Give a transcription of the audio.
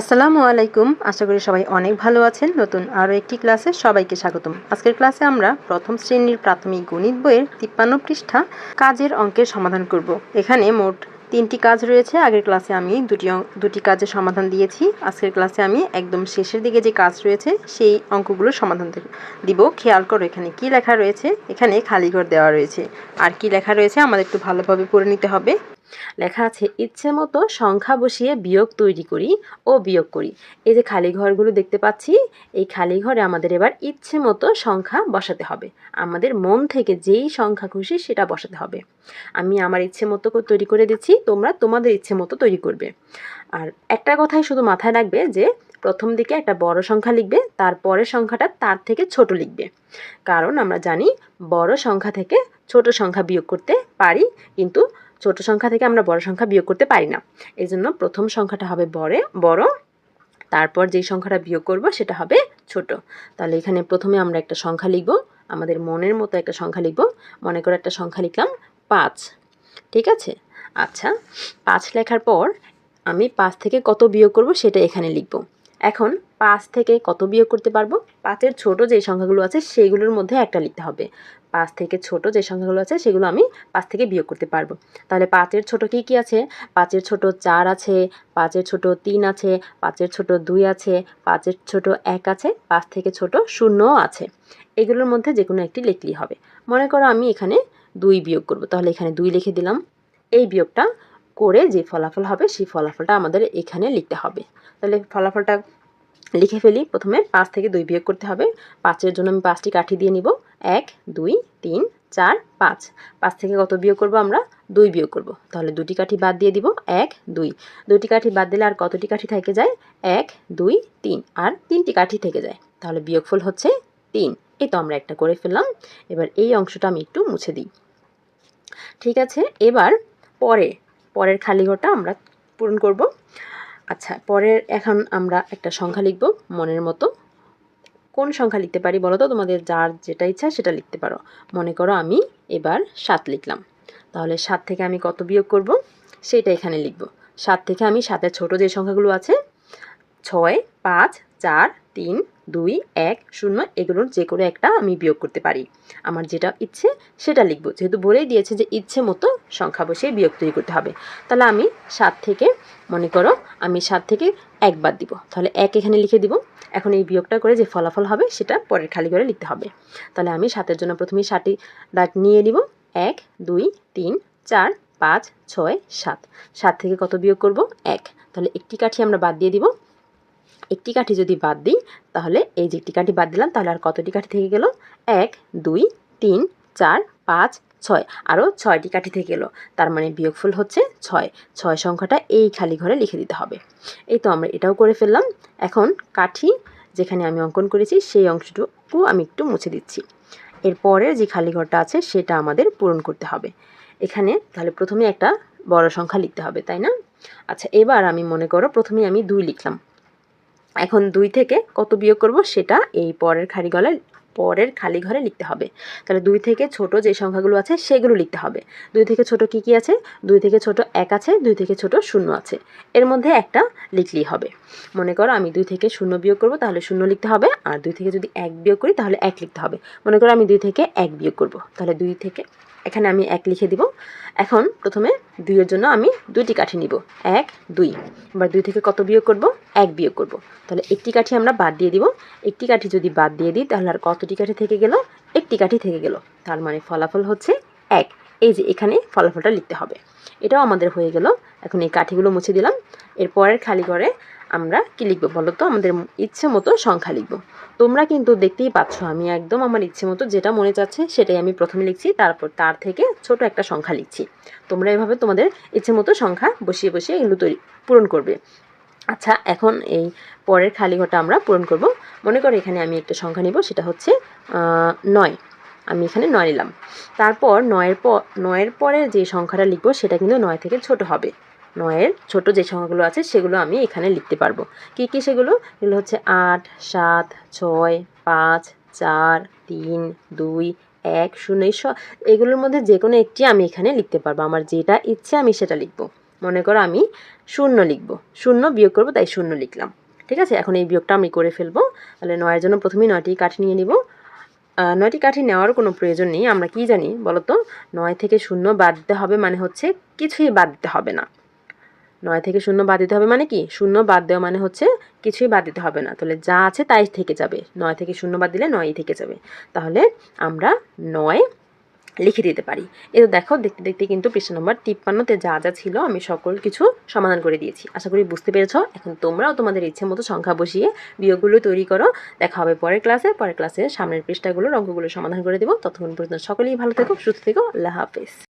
আসসালামু আলাইকুম। আশা করি সবাই অনেক ভালো আছেন। নতুন আরও একটি ক্লাসে সবাইকে স্বাগতম। আজকের ক্লাসে আমরা প্রথম শ্রেণির প্রাথমিক গণিত বইয়ের তিপ্পান্ন পৃষ্ঠা কাজের অঙ্কের সমাধান করব। এখানে মোট তিনটি কাজ রয়েছে। আগের ক্লাসে আমি দুটি দুটি কাজের সমাধান দিয়েছি। আজকের ক্লাসে আমি একদম শেষের দিকে যে কাজ রয়েছে, সেই অঙ্কগুলোর সমাধান দিব। খেয়াল করো এখানে কি লেখা রয়েছে? এখানে খালি ঘর দেওয়া রয়েছে। আর কি লেখা রয়েছে? আমাদের একটু ভালোভাবে পড়ে নিতে হবে। লেখা আছে, ইচ্ছে মতো সংখ্যা বসিয়ে বিয়োগ তৈরি করি ও বিয়োগ করি। এই যে খালি ঘরগুলো দেখতে পাচ্ছি, এই খালি ঘরে আমাদের এবার ইচ্ছে মতো সংখ্যা বসাতে হবে। আমাদের মন থেকে যেই সংখ্যা খুশি সেটা বসাতে হবে। আমি আমার ইচ্ছে মতো তৈরি করে দিচ্ছি, তোমরা তোমাদের ইচ্ছে মতো তৈরি করবে। আর একটা কথাই শুধু মাথায় রাখবে যে, প্রথম দিকে একটা বড় সংখ্যা লিখবে, তারপরের সংখ্যাটা তার থেকে ছোট লিখবে। কারণ আমরা জানি, বড় সংখ্যা থেকে ছোট সংখ্যা বিয়োগ করতে পারি, কিন্তু ছোট সংখ্যা থেকে আমরা বড় সংখ্যা বিয়োগ করতে পারি না। এই জন্য প্রথম সংখ্যাটা হবে বড় বড়। তারপর যেই সংখ্যাটা বিয়োগ করব সেটা হবে ছোট। তাহলে এখানে প্রথমে আমরা একটা সংখ্যা লিখব, আমাদের মনের মতো একটা সংখ্যা লিখব। মনে করে একটা সংখ্যা লিখলাম পাঁচ। ঠিক আছে? আচ্ছা পাঁচ লেখার পর আমি পাঁচ থেকে কত বিয়োগ করব সেটা এখানে লিখব। এখন পাঁচ থেকে কত বিয়োগ করতে পারব? পাঁচের ছোট যে সংখ্যাগুলো আছে, সেইগুলোর মধ্যে একটা লিখতে হবে। পাঁচ থেকে ছোট যে সংখ্যাগুলো আছে, সেগুলো আমি পাঁচ থেকে বিয়োগ করতে পারব। তাহলে পাঁচের ছোট কি কি আছে? পাঁচের ছোট চার আছে, পাঁচের ছোট তিন আছে, পাঁচের ছোট দুই আছে, পাঁচের ছোট এক আছে, পাঁচ থেকে ছোট শূন্যও আছে। এগুলোর মধ্যে যে কোনো একটি লিখলেই হবে। মনে করো আমি এখানে দুই বিয়োগ করব, তাহলে এখানে দুই লিখে দিলাম। এই বিয়োগটা করে যে ফলাফল হবে, সেই ফলাফলটা আমাদের এখানে লিখতে হবে। তাহলে ফলাফলটা লিখে ফেলি। প্রথমে পাঁচ থেকে দুই বিয়োগ করতে হবে। পাঁচের জন্য আমি পাঁচটি কাঠি দিয়ে নিব। এক, দুই, তিন, চার, পাঁচ। পাঁচ থেকে কত বিয়োগ করব আমরা? দুই বিয়োগ করব। তাহলে দুটি কাঠি বাদ দিয়ে দিব। এক, দুই। দুটি কাঠি বাদ দিলে আর কতটি কাঠি থেকে যায়? এক, দুই, তিন। আর তিনটি কাঠি থেকে যায়। তাহলে বিয়োগফল হচ্ছে তিন। এই তো আমরা একটা করে ফেললাম। এবার এই অংশটা আমি একটু মুছে দিই। ঠিক আছে? এবার পরে, পরের খালি ঘরটা আমরা পূরণ করব। আচ্ছা পরের এখন আমরা একটা সংখ্যা লিখব, মনের মতো। কোন সংখ্যা লিখতে পারি বলো তো? তোমাদের যার যেটা ইচ্ছা সেটা লিখতে পারো। মনে করো আমি এবার সাত লিখলাম। তাহলে সাত থেকে আমি কত বিয়োগ করব? সেটা এখানে লিখব। সাত থেকে আমি সাতের ছোট যে সংখ্যাগুলো আছে, ছয়, পাঁচ, চার, তিন দুই, এক, শূন্য, এগুলোর যে কোনো একটা আমি বিয়োগ করতে পারি। আমার যেটা ইচ্ছে সেটা লিখব। যেহেতু বলেই দিয়েছে যে ইচ্ছে মতো সংখ্যা বসিয়ে বিয়োগ তৈরি করতে হবে। তাহলে আমি সাত থেকে, মনে করো আমি সাত থেকে এক বাদ দিব। তাহলে এক এখানে লিখে দিব। এখন এই বিয়োগটা করে যে ফলাফল হবে সেটা পরের খালি করে লিখতে হবে। তাহলে আমি সাতের জন্য প্রথমেই ষাটটি দাগ নিয়ে নিব। এক, দুই, তিন, চার, পাঁচ, ছয়, সাত। সাত থেকে কত বিয়োগ করব? এক। তাহলে একটি কাঠি আমরা বাদ দিয়ে দিব। একটি কাঠি যদি বাদ দিই, তাহলে এই যে একটি কাঠি বাদ দিলাম, তাহলে আর কতটি কাঠি থেকে গেল? এক, দুই, তিন, চার, পাঁচ, ছয়। আরও ছয়টি কাঠি থেকে গেলো। তার মানে বিয়োগফল হচ্ছে ছয়। ছয় সংখ্যাটা এই খালি ঘরে লিখে দিতে হবে। এই তো আমরা এটাও করে ফেললাম। এখন কাঠি যেখানে আমি অঙ্কন করেছি, সেই অংশটুকু আমি একটু মুছে দিচ্ছি। এরপরের যে খালি ঘরটা আছে, সেটা আমাদের পূরণ করতে হবে। এখানে তাহলে প্রথমে একটা বড় সংখ্যা লিখতে হবে, তাই না? আচ্ছা এবার আমি মনে করো প্রথমে আমি দুই লিখলাম। এখন দুই থেকে কত বিয়োগ করব সেটা এই পরের খালি গলে পরের খালি ঘরে লিখতে হবে। তাহলে দুই থেকে ছোট যে সংখ্যাগুলো আছে সেগুলো লিখতে হবে। দুই থেকে ছোট কি কি আছে? দুই থেকে ছোট এক আছে, দুই থেকে ছোট শূন্য আছে। এর মধ্যে একটা লিখলেই হবে। মনে করো আমি দুই থেকে শূন্য বিয়োগ করব, তাহলে শূন্য লিখতে হবে। আর দুই থেকে যদি এক বিয়োগ করি, তাহলে এক লিখতে হবে। মনে করো আমি দুই থেকে এক বিয়োগ করব। তাহলে দুই থেকে, এখানে আমি এক লিখে দিব। এখন প্রথমে দুইয়ের জন্য আমি দুইটি কাঠি নিব। এক, দুই। এবার দুই থেকে কত বিয়োগ করব? এক বিয়োগ করব। তাহলে একটি কাঠি আমরা বাদ দিয়ে দিব। একটি কাঠি যদি বাদ দিয়ে দিই, তাহলে আর কতটি কাঠি থেকে গেল? একটি কাঠি থেকে গেল। তার মানে ফলাফল হচ্ছে এক। এই যে এখানে ফলাফলটা লিখতে হবে। এটাও আমাদের হয়ে গেল। এখন এই কাঠিগুলো মুছে দিলাম। এরপরের খালি ঘরে আমরা কি লিখব বলো তো আমাদের ইচ্ছে মতো সংখ্যা লিখব। তোমরা কিন্তু দেখতেই পাচ্ছ, আমি একদম আমার ইচ্ছে মতো যেটা মনে চাচ্ছে সেটাই আমি প্রথমে লিখছি, তারপর তার থেকে ছোট একটা সংখ্যা লিখছি। তোমরা এভাবে তোমাদের ইচ্ছে মতো সংখ্যা বসিয়ে বসিয়ে এগুলো তৈরি, পূরণ করবে। আচ্ছা এখন এই পরের খালি ঘরটা আমরা পূরণ করব। মনে করো এখানে আমি একটা সংখ্যা নিব, সেটা হচ্ছে নয়। আমি এখানে নয় নিলাম। তারপর নয়ের পর নয়ের পরে যে সংখ্যাটা লিখব, সেটা কিন্তু নয় থেকে ছোট হবে। নয়ের ছোট যে সংখ্যাগুলো আছে সেগুলো আমি এখানে লিখতে পারব। কী কী সেগুলো? এগুলো হচ্ছে আট, সাত, ছয়, পাঁচ, চার, তিন, দুই, এক, শূন্য এগুলোর মধ্যে যে কোনো একটি আমি এখানে লিখতে পারব। আমার যেটা ইচ্ছে আমি সেটা লিখব। মনে করো আমি শূন্য লিখব। শূন্য বিয়োগ করব, তাই শূন্য লিখলাম। ঠিক আছে? এখন এই বিয়োগটা আমি করে ফেলব। তাহলে নয়ের জন্য প্রথমেই নয়টি কাঠি নিয়ে নিব। নয়টি কাঠি নেওয়ার কোনো প্রয়োজন নেই। আমরা কি জানি বলতো? নয় থেকে শূন্য বাদ দিতে হবে মানে হচ্ছে কিছুই বাদ দিতে হবে না। নয় থেকে শূন্য বাদ দিতে হবে মানে কি? শূন্য বাদ দেওয়া মানে হচ্ছে কিছুই বাদ দিতে হবে না। তাহলে যা আছে তাই থেকে যাবে। নয় থেকে শূন্য বাদ দিলে নয়ই থেকে যাবে। তাহলে আমরা নয় লিখে দিতে পারি। এই তো দেখো, দেখতে দেখতে কিন্তু পৃষ্ঠা নম্বর তিপ্পান্নতে যা যা ছিল আমি সকল কিছু সমাধান করে দিয়েছি। আশা করি বুঝতে পেরেছ? এখন তোমরাও তোমাদের ইচ্ছে মতো সংখ্যা বসিয়ে বিয়োগগুলো তৈরি করো। দেখা হবে পরের ক্লাসে। পরের ক্লাসে সামনের পৃষ্ঠাগুলোর অঙ্কগুলো সমাধান করে দেবো। ততক্ষণ পর্যন্ত সকলেই ভালো থেকো, সুস্থ থেকো। আল্লাহ হাফেজ।